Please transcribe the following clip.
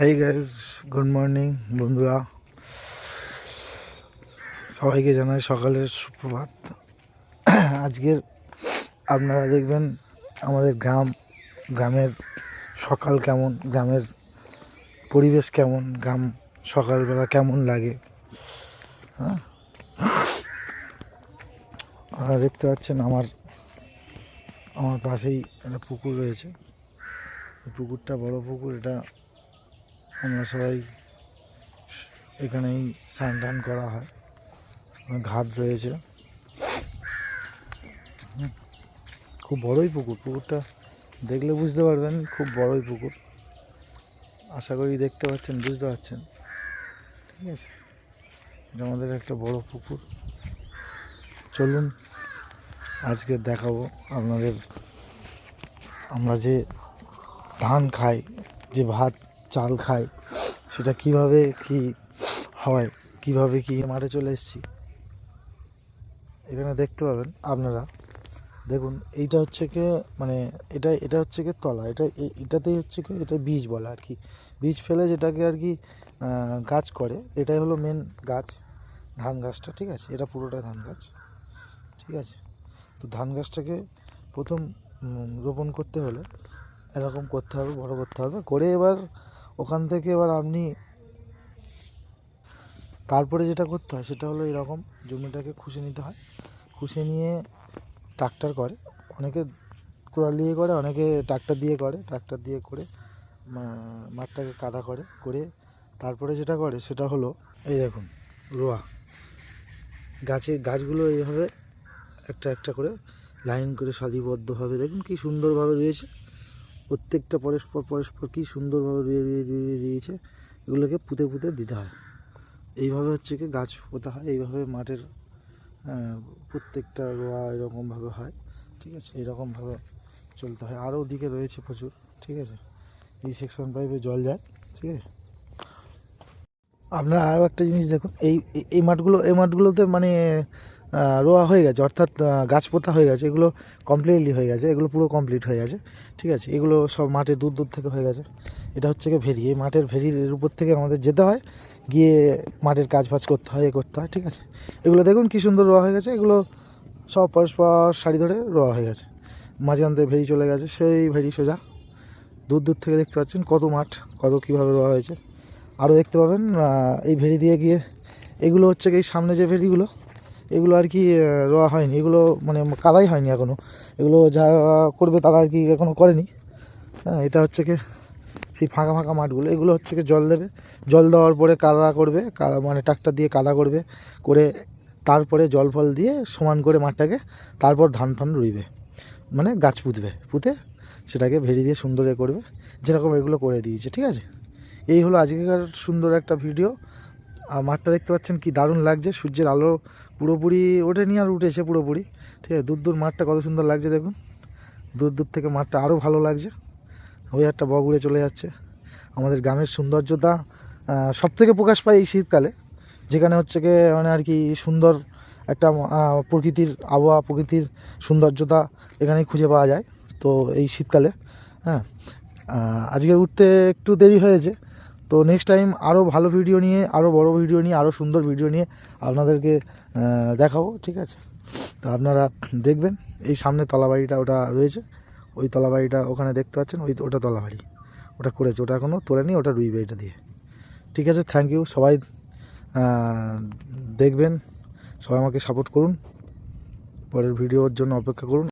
Hi guys good morning বন্ধুরা। সবাইকে জানাই সকালের সুপ্রভাত। আজকের আপনারা দেখবেন আমাদের গ্রাম, গ্রামের সকাল কেমন, গ্রামের পরিবেশ কেমন, গ্রাম সকালবেলা কেমন লাগে। হ্যাঁ? আপনারা দেখতে পাচ্ছেন আমার আমার পাশেই একটা পুকুর রয়েছে। পুকুরটা বড় পুকুর, এটা আমরা সবাই এখানেই স্নান টান করা হয়। ঘাট রয়েছে। খুব বড়ই পুকুর। পুকুরটা দেখলে বুঝতে পারবেন, খুব বড়ই পুকুর। আশা করি দেখতে পাচ্ছেন, বুঝতে পারছেন। ঠিক আছে। আমাদের একটা বড় পুকুর। চলুন, আজকে দেখাবো আপনাদের। আমরা যে ধান খাই, যে ভাত চাল খাই সেটা কীভাবে কি হয়, কীভাবে কি মাঠে চলে এসেছি, এখানে দেখতে পাবেন আপনারা। দেখুন, এইটা হচ্ছে কি মানে এটা এটা হচ্ছে কি তলা, এটা, এটাতেই হচ্ছে কি, এটা বীজ বলে আর কি। বীজ ফেলে যেটাকে আর কি গাছ করে, এটাই হলো মেন গাছ, ধান গাছটা, ঠিক আছে? এটা পুরোটা ধান গাছ, ঠিক আছে? তো ধান গাছটাকে প্রথম রোপণ করতে হলে এরকম করতে হবে, বড় করতে হবে, করে এবার ওখান থেকে এবার আপনি তারপরে যেটা করতে হয়, সেটা হলো এরকম জমিটাকে খুশে নিতে হয়। খুশে নিয়ে ট্রাক্টর করে। অনেকে কোদাল দিয়ে করে, অনেকে ট্রাক্টর দিয়ে করে। ট্রাক্টর দিয়ে করে মাঠটাকে কাদা করে করে তারপরে যেটা করে, সেটা হলো এই দেখুন, রোয়া। গাছে, গাছগুলো এইভাবে একটা একটা করে লাইন করে সারিবদ্ধভাবে দেখুন কি সুন্দরভাবে রয়েছে। প্রত্যেকটা পরস্পর পরস্পর কি সুন্দরভাবে রুয়ে রুয়ে রুয়ে দিয়েছে, এগুলোকে পুঁতে পুঁতে দিতে হয়। এইভাবে হচ্ছে কি গাছ পোতা হয়, এইভাবে মাঠের প্রত্যেকটা রোয়া এরকমভাবে হয়, ঠিক আছে? এরকমভাবে চলতে হয়। আরও ওদিকে রয়েছে প্রচুর, ঠিক আছে? এই সেকশন পাইপে জল যায়, ঠিক আছে? আপনারা আরও একটা জিনিস দেখুন এই, এই- মাঠগুলো, এই মাঠগুলোতে মানে রোয়া হয়ে গেছে, অর্থাৎ গাছ পোতা হয়ে গেছে, এগুলো কমপ্লিটলি হয়ে গেছে, এগুলো পুরো কমপ্লিট হয়ে গেছে, ঠিক আছে? এগুলো সব মাঠে দূর দূর থেকে হয়ে গেছে। এটা হচ্ছে কি ভেরি, এই মাঠের ভেরির উপর থেকে আমাদের যেতে হয়, গিয়ে মাঠের কাজ ফাজ করতে হয়, এ করতে হয়, ঠিক আছে? এগুলো দেখুন কী সুন্দর রোয়া হয়ে গেছে, এগুলো সব পরস্পর সারি ধরে রোয়া হয়ে গেছে। মাঝখান থেকে ভেরি চলে গেছে, সেই ভেরি সোজা। দূর দূর থেকে দেখতে পাচ্ছেন কত মাঠ, কত কীভাবে রোয়া হয়েছে। আরও দেখতে পাবেন এই ভেরি দিয়ে গিয়ে, এগুলো হচ্ছে কি সামনে যে ভেরিগুলো এগুলো আর কি রোয়া হয়নি। এগুলো মানে কাদাই হয়নি এখনও এগুলো যারা করবে তারা আর কি এখনও করেনি। হ্যাঁ এটা হচ্ছে কি সেই ফাঁকা ফাঁকা মাঠগুলো। এগুলো হচ্ছে কি জল দেবে। জল দেওয়ার পরে কাদা করবে। কাদা মানে ট্রাক্টর দিয়ে কাদা করবে। করে তারপরে জল ফল দিয়ে সমান করে মাঠটাকে তারপর ধান ফান রুইবে। মানে গাছ পুঁতবে। পুঁতে সেটাকে ভেড়ি দিয়ে সুন্দর করবে। যেরকম এগুলো করে দিয়েছে, ঠিক আছে? এই হলো আজকেকার সুন্দর একটা ভিডিও। আর মাঠটা দেখতে পাচ্ছেন কি দারুণ লাগছে। সূর্যের আলো পুরোপুরি ওঠে নিয়ে আর উঠেছে পুরোপুরি। ঠিক আছে, দূর দূর মাঠটা কত সুন্দর লাগছে দেখুন। দূর দূর থেকে মাঠটা আরও ভালো লাগছে। ওই একটা বগুড়ে চলে যাচ্ছে। আমাদের গ্রামের সৌন্দর্যতা সব থেকে প্রকাশ পায় এই শীতকালে। যেখানে হচ্ছে কি মানে আর কি সুন্দর একটা প্রকৃতির আবহাওয়া, প্রকৃতির সৌন্দর্যতা এখানেই খুঁজে পাওয়া যায়। তো এই শীতকালে হ্যাঁ আজকে উঠতে একটু দেরি হয়েছে। তো নেক্সট টাইম আরও ভালো ভিডিও নিয়ে আরও বড় ভিডিও নিয়ে আরও সুন্দর ভিডিও নিয়ে আপনাদেরকে দেখাবো, ঠিক আছে? তো আপনারা দেখবেন, এই সামনে তলাবাড়িটা ওটা রয়েছে। ওই তলাবাড়িটা ওখানে দেখতে পাচ্ছেন, ওই ওটা তলাবাড়ি। ওটা করেছে, ওটা এখনও তোলেনি, ওটা রুইবে এটা দিয়ে। ঠিক আছে থ্যাংক ইউ সবাই দেখবেন, সবাই আমাকে সাপোর্ট করুন। পরের ভিডিওর জন্য অপেক্ষা করুন।